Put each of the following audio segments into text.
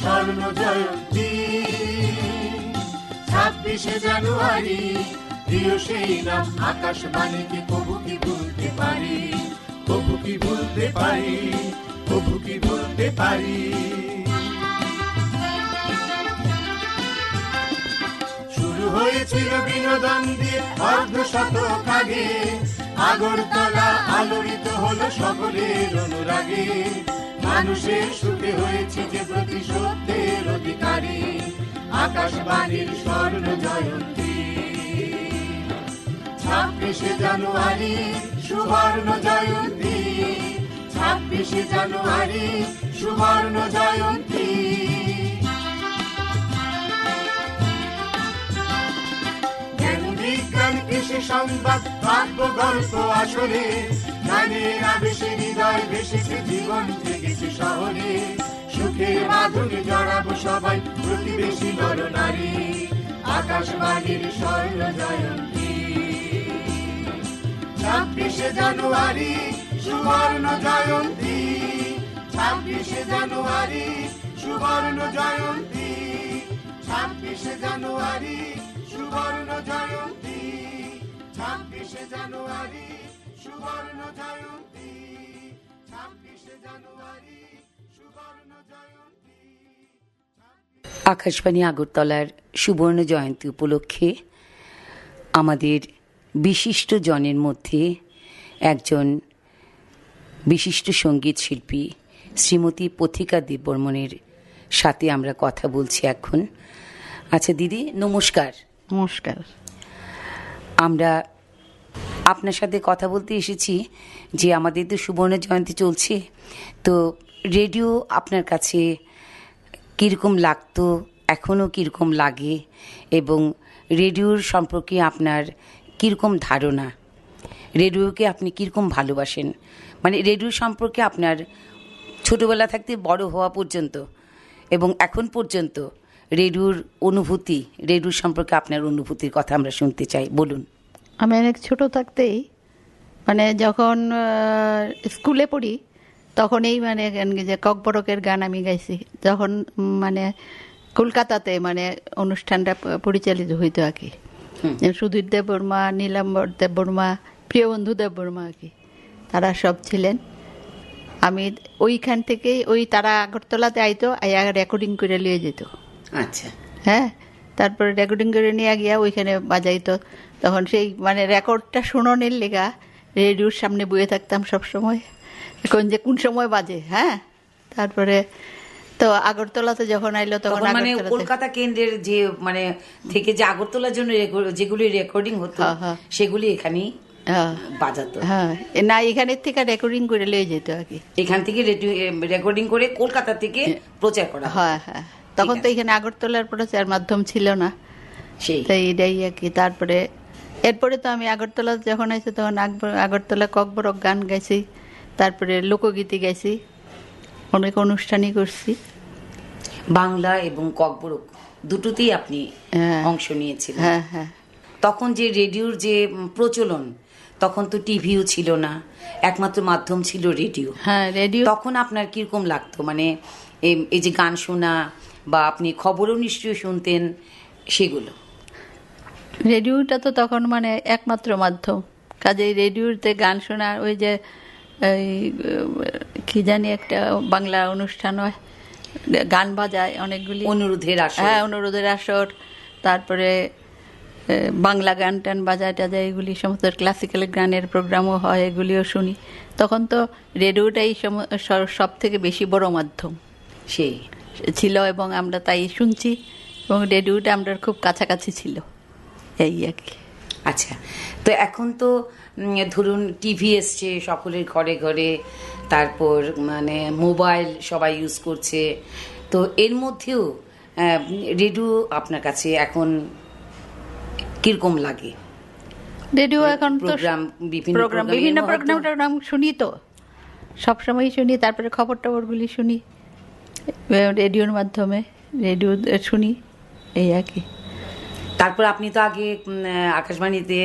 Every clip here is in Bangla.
স্বর্ণ জয়ন্তী ছাব্বিশে জানুয়ারি, প্রিয় সেই নাম আকাশবাণীকে কবু কি ভুলতে পারি? কবু কি ভুলতে পারি? কবু কি ভুলতে পারি? শুরু হয়েছিল বিনোদন দিয়ে অর্ধ শতক আগে। আগরতলা আলোড়িত হলো সকলের অনুরাগে। মানুষের সুখে হয়েছে যে প্রতিশোধের অধিকারী। আকাশবাণীর স্বর্ণ জয়ন্তী। ছাব্বিশে জানুয়ারি সুবর্ণ জয়ন্তী। ছাব্বিশে জানুয়ারি সুবর্ণ জয়ন্তী। জ্ঞান বিজ্ঞান কৃষি সংবাদ কাব্য গল্প, আসরে, গানের আবেশে, হৃদয় ভেসেছে জীবন জেগেছে শহরে সুখের মাধুরী জড়াবো সবাই প্রতিবেশী নর নারী, আকাশবাণীর স্বর্ণ জয়ন্তী। ছাব্বিশে জানুয়ারি সুবর্ণ জয়ন্তী, ছাব্বিশে জানুয়ারি সুবর্ণ জয়ন্তী, ছাব্বিশে জানুয়ারি সুবর্ণ জয়ন্তী, ছাব্বিশে জানুয়ারি সুবর্ণ জয়ন্তী। ছাব্বিশে জানুয়ারি সুবর্ণ জয়ন্তী। আকাশবাণী আগরতলার সুবর্ণ জয়ন্তী উপলক্ষে আমাদের বিশিষ্ট জনের মধ্যে একজন বিশিষ্ট সংগীত শিল্পী শ্রীমতী পথিকা দেববর্মনের সাথে আমরা কথা বলছি এখন। আচ্ছা দিদি নমস্কার। নমস্কার। আমরা আপনার সাথে কথা বলতে এসেছি যে আমাদের তো সুবর্ণ জয়ন্তী চলছে। তো রেডিও আপনার কাছে কীরকম লাগতো এখনও কীরকম লাগে এবং রেডিওর সম্পর্কে আপনার কীরকম ধারণা? রেডিওকে আপনি কীরকম ভালোবাসেন? মানে রেডিও সম্পর্কে আপনার ছোটোবেলা থাকতে বড় হওয়া পর্যন্ত এবং এখন পর্যন্ত রেডিওর অনুভূতি রেডিও সম্পর্কে আপনার অনুভূতির কথা আমরা শুনতে চাই। বলুন। আমি অনেক ছোট থাকতেই মানে যখন স্কুলে পড়ি তখনই মানে গান যে ককবরকের গান আমি গাইছি। যখন মানে কলকাতাতে মানে অনুষ্ঠানটা পরিচালিত হইতো আর কি। সুধীর দেব বর্মা নীলাম্বর দেব বর্মা প্রিয়বন্ধু দেব বর্মা আর কি তারা সব ছিলেন। আমি ওইখান থেকেই ওই তারা আগরতলাতে আইতো আইয়া রেকর্ডিং করে নিয়ে যেত। আচ্ছা। হ্যাঁ? তারপরে রেকর্ডিং করে নিয়ে গিয়া ওইখানে বাজাইতো। তখন সেই মানে রেকর্ডটা শুনোনের লেগা রেডিওর সামনে বয়ে থাকতাম সব সময় এখন যে কোন সময় বাজে হ্যাঁ? তারপরে তো আগরতলাতে যখন আইলো তখন মানে কলকাতা কেন্দ্রের যে মানে থেকে যে আগরতলার জন্য যেগুলি রেকর্ডিং হতো হ্যাঁ, হ্যাঁ। সেগুলি এখানেই হ্যাঁ, বাজাতো। হ্যাঁ না এখানের থেকে রেকর্ডিং করে লিয়ে যেত আর কি। এখান থেকে রেকর্ডিং করে কলকাতা থেকে প্রচার করা হতো। হ্যাঁ হ্যাঁ। তখন তো এখানে আগরতলার প্রচার মাধ্যম ছিল না। সেই। তো এইটাই আর কি। তারপরে এরপরে তো আমি আগরতলা যখন আইছি তখন আগরতলা ককবরক গান গাইছি তারপরে লোকগীতি গাইছি অনেক অনুষ্ঠানই করছি। বাংলা এবং ককবরক দুটোতেই আপনি হ্যাঁ। অংশ নিয়েছিলেন। হ্যাঁ হ্যাঁ। তখন যে রেডিওর যে প্রচলন তখন তো টিভিও ছিল না একমাত্র মাধ্যম ছিল রেডিও। হ্যাঁ রেডিও। তখন আপনার কীরকম লাগতো? মানে এই যে গান শোনা বা আপনি খবরও নিশ্চয়ই শুনতেন সেগুলো। রেডিওটা তো তখন মানে একমাত্র মাধ্যম। কাজেই রেডিওতে গান শোনা ওই যে এই কি জানি একটা বাংলা অনুষ্ঠান হয় গান বাজায় অনেকগুলি। অনুরোধের আসর। হ্যাঁ অনুরোধের আসর। তারপরে বাংলা গান টান বাজায় টাজায় এগুলি সমস্ত ক্লাসিক্যাল গানের প্রোগ্রামও হয় এগুলিও শুনি। তখন তো রেডিওটাই সব থেকে বেশি বড় মাধ্যম। সেই। ছিল এবং আমরা তাই শুনছি এবং রেডিওটা আমরা খুব কাছাকাছি ছিল। এই আর কি। আচ্ছা তো এখন তো ধরুন টিভি এসছে সকলের ঘরে ঘরে তারপর মানে মোবাইল সবাই ইউজ করছে তো এর মধ্যেও রেডিও আপনার কাছে এখন কীরকম লাগে? রেডিও এখন তো প্রোগ্রাম বিভিন্ন প্রোগ্রাম বিভিন্ন প্রোগ্রাম টোগ্রাম শুনি তো। সবসময় শুনি তারপরে খবর টবরগুলি শুনি। রেডিওর মাধ্যমে রেডিও শুনি এই আর কি তারপর আপনি তো আগে আকাশবাণীতে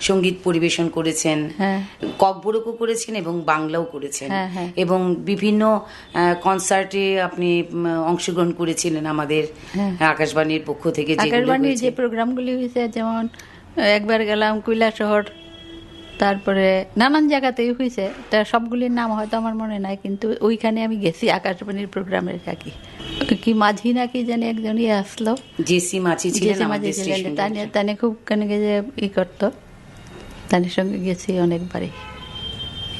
সংগীত পরিবেশন করেছেন হ্যাঁ। ককবরকও করেছেন এবং বাংলাও করেছেন হ্যাঁ, হ্যাঁ। এবং বিভিন্ন কনসার্টে আপনি অংশগ্রহণ করেছিলেন আমাদের। আকাশবাণীর পক্ষ থেকে আকাশবাণীর যে প্রোগ্রামগুলি হয়েছে যেমন একবার গেলাম শহর তারপরে নানান জায়গাতেই হয়েছে তা সবগুলির নাম হয়তো আমার মনে নাই কিন্তু ওইখানে আমি গেছি আকাশবাণীর প্রোগ্রামের থাকি কি মাঝি নাকি জানি একজন ইয়ে আসলো। জেসি মাঝি ছিলেন জেসি মাঝি ছিলেন। তানে তানে খুব কেন যে ই করতো। তাদের সঙ্গে গেছি অনেকবারই।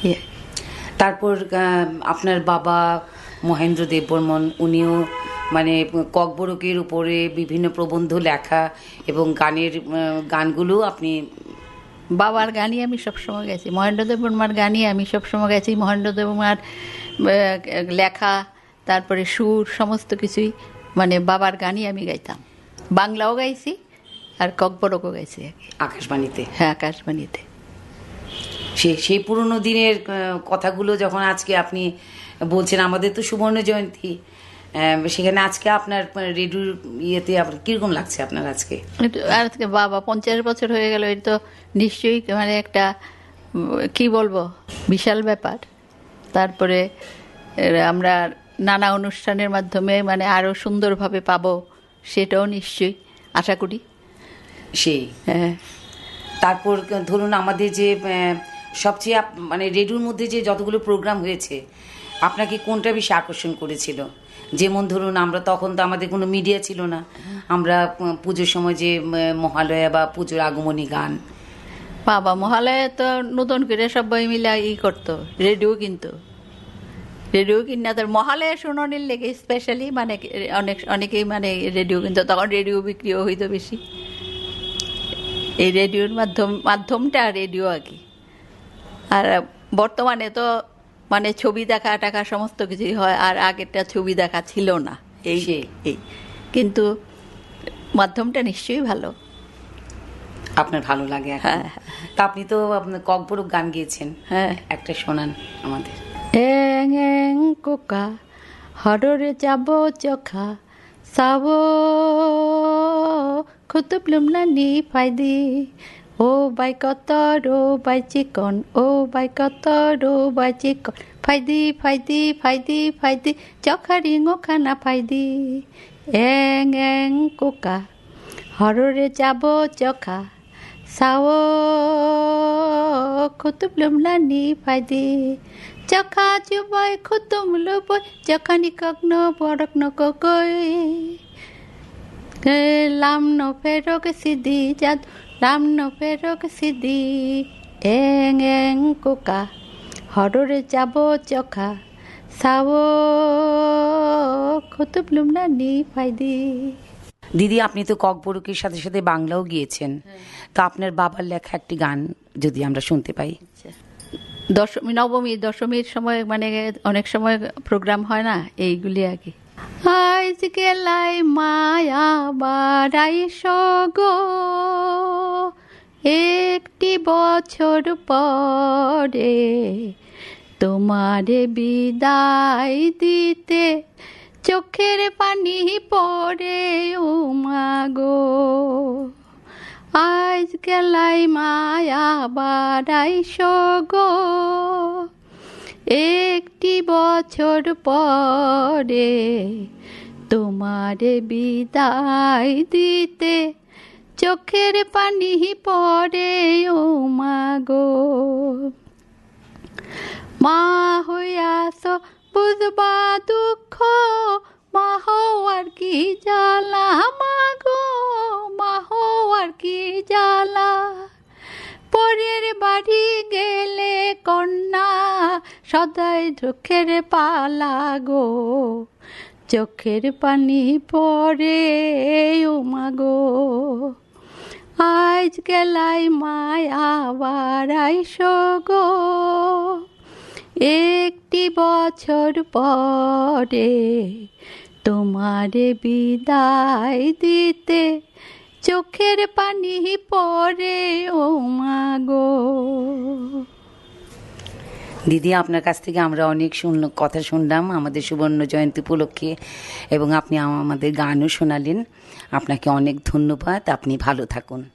ইয়ে। তারপর আপনার বাবা মহেন্দ্র দেববর্মন উনিও মানে ককবরকের উপরে বিভিন্ন প্রবন্ধ লেখা এবং গানের গানগুলো আপনি বাবার গানই আমি সবসময় গেছি মহেন্দ্র দেববর্মার গানই আমি সবসময় গেছি মহেন্দ্র দেববর্মার আহ, লেখা তারপরে সুর সমস্ত কিছুই মানে বাবার গানই আমি গাইতাম। বাংলাও গাইছি আর ককবরকও গাইছি আকাশবাণীতে? হ্যাঁ আকাশবাণীতে। সে সেই পুরনো দিনের কথাগুলো যখন আজকে আপনি বলছেন আমাদের তো সুবর্ণ জয়ন্তী। সেখানে আজকে আপনার রেডিওর ইয়েতে আপনার কীরকম লাগছে আপনার আজকে? আজকে বাবা পঞ্চাশ বছর হয়ে গেল এটা তো নিশ্চয়ই মানে একটা কি বলব বিশাল ব্যাপার। তারপরে আমরা নানা অনুষ্ঠানের মাধ্যমে মানে আরও সুন্দরভাবে পাবো সেটাও নিশ্চয়ই আশা করি। সেই হ্যাঁ। তারপর ধরুন আমাদের যে সবচেয়ে মানে রেডিওর মধ্যে যে যতগুলো প্রোগ্রাম হয়েছে আপনাকে কোনটা বেশি আকর্ষণ করেছিল? যেমন ধরুন, আমরা তখন তো আমাদের কোনো মিডিয়া ছিল না। আমরা পুজোর সময় যে মহালয়া বা পুজোর আগমনী গান। বাবা, মহালয়া তো নতুন করে সবাই মিলে ই করতো রেডিও কিনতো। রেডিও কিনা তোর মহালয়ে শুনানির লেগে স্পেশালি মানে অনেক, অনেকেই মানে রেডিও কিনতো, তখন রেডিও বিক্রিও হইতো বেশি। এই রেডিওর মাধ্যম, মাধ্যমটা রেডিও আর কি আর বর্তমানে তো মানে ছবি দেখা টাকা সমস্ত কিছুই হয় আর আগেরটা ছবি দেখা ছিল না। এই। এই। কিন্তু মাধ্যমটা নিশ্চয়ই ভালো। আপনার ভালো লাগে? হ্যাঁ, তা আপনি তো আপনার ককবরক গান গিয়েছেন। হ্যাঁ। একটা শোনান আমাদের। এং এং কোকা হররে যাব চখা সাব কুতুব লুমনা নি ফাইদি ও বাই কত রো বাই চিকন ও বাই কত রো বাই চিকন ফাইদি ফাইদি ফাইদি ফাইদি চখা রিঙো খানা ফাইদি এং এং কোকা হররে যাব চখা সাও কুতুব লুমলা নি ফাইদি চখা চুবাই খুতুম লুবই চখানি কগ্ন বরক ন লাম ন ফেরক সিদি জাদ লাম ন ফেরক সিদি এং এং কোকা হররে যাব চখা সাও কুতুব লুমলা নি ফাইদি। দিদি আপনি তো ককবরকের সাথে সাথে বাংলাও গিয়েছেন। তো আপনার বাবার লেখা একটি গান যদি আমরা শুনতে পাই। দশমী নবমী দশমীর সময় মানে অনেক সময় প্রোগ্রাম হয় না এইগুলি আর কি আজ গেলাই মায়া বাড়াই গো একটি বছর পরে তোমারে বিদায় দিতে চোখের পানি পড়ে ও মাগো আজ গেলাই মায়া বাড়াই গো একটি বছর পরে তোমার বিদায় দিতে চোখের পানি পড়ে, ও মাগো মা হইয়াছ বুঝবা দুঃখ, মা হওয়ার কি জ্বালা? মাগো মা হওয়ার কি জ্বালা? পরের বাড়ি গেলে কন্যা সদাই চোখের পালা গো, চোখের পানি পরে ও মাগো আজ গেলাই মায়া বাড়াইশ গো, একটি বছর পরে তোমারে বিদায় দিতে চোখের পানি পরে ও মাগো দিদি, আপনার কাছ থেকে আমরা অনেক শুনল, কথা শুনলাম আমাদের সুবর্ণ জয়ন্তী উপলক্ষে এবং আপনি আমাদের গানও শোনালেন। আপনাকে অনেক ধন্যবাদ। আপনি ভালো থাকুন।